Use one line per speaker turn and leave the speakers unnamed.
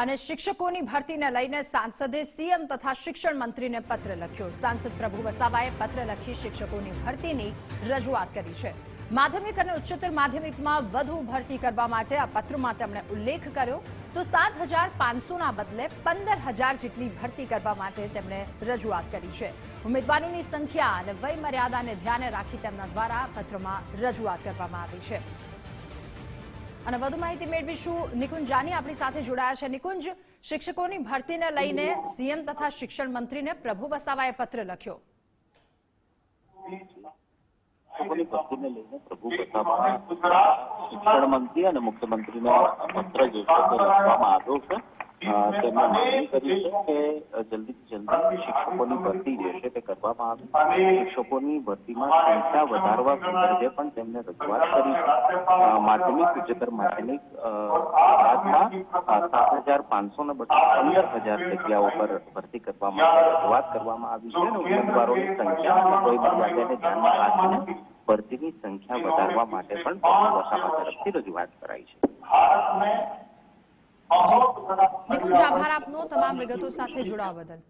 અને શિક્ષકોની ભરતીને લઈને સાંસદે સીએમ તથા શિક્ષણ મંત્રીને પત્ર લખ્યો. સાંસદ પ્રભુ વસાવાએ પત્ર લખી શિક્ષકોની ભરતીની રજૂઆત કરી છે. માધ્યમિક અને ઉચ્ચતર માધ્યમિકમાં વધુ ભરતી કરવા માટે આ પત્રમાં તેમણે ઉલ્લેખ કર્યો તો સાત હજાર પાંચસોના બદલે પંદર હજાર જેટલી ભરતી કરવા માટે તેમણે રજૂઆત કરી છે. ઉમેદવારોની સંખ્યા અને વય મર્યાદાને ધ્યાને રાખી તેમના દ્વારા પત્રમાં રજૂઆત કરવામાં આવી છે. અને વધુ માહિતી મેળવીશું. નિકુંજ જાની આપણી સાથે જોડાયા છે. નિકુંજ, શિક્ષકોની ભરતીને લઈને સીએમ તથા શિક્ષણ મંત્રીને પ્રભુ વસાવાએ પત્ર લખ્યો.
પ્રભુ શિક્ષણ મંત્રી અને મુખ્યમંત્રીનો પત્ર જે છે તે લખવામાં આવ્યો છે. તેમણે માંગણી કરી છે કે જલ્દીથી જલ્દી શિક્ષકોની ભરતી જે છે તે કરવામાં આવે. શિક્ષકોની ભરતીમાં સંખ્યા વધારવા સંદર્ભે પણ તેમને રજૂઆત કરી. છે માધ્યમિક ઉચ્ચતર માધ્યમિક અ, સાત હજાર પાંચસો ને પંદર હજાર જગ્યાઓ પર ભરતી કરવા માટે રજૂઆત કરવામાં આવી છે અને ઉમેદવારોની સંખ્યા વય મર્યાદાને ધ્યાનમાં રાખીને ભરતીની સંખ્યા વધારવા માટે પણ વસાવા તરફથી રજૂઆત કરાઈ છે.
નિકુંજ આભાર આપનો. તમામ વિગતો સાથે જોડાવા બદલ.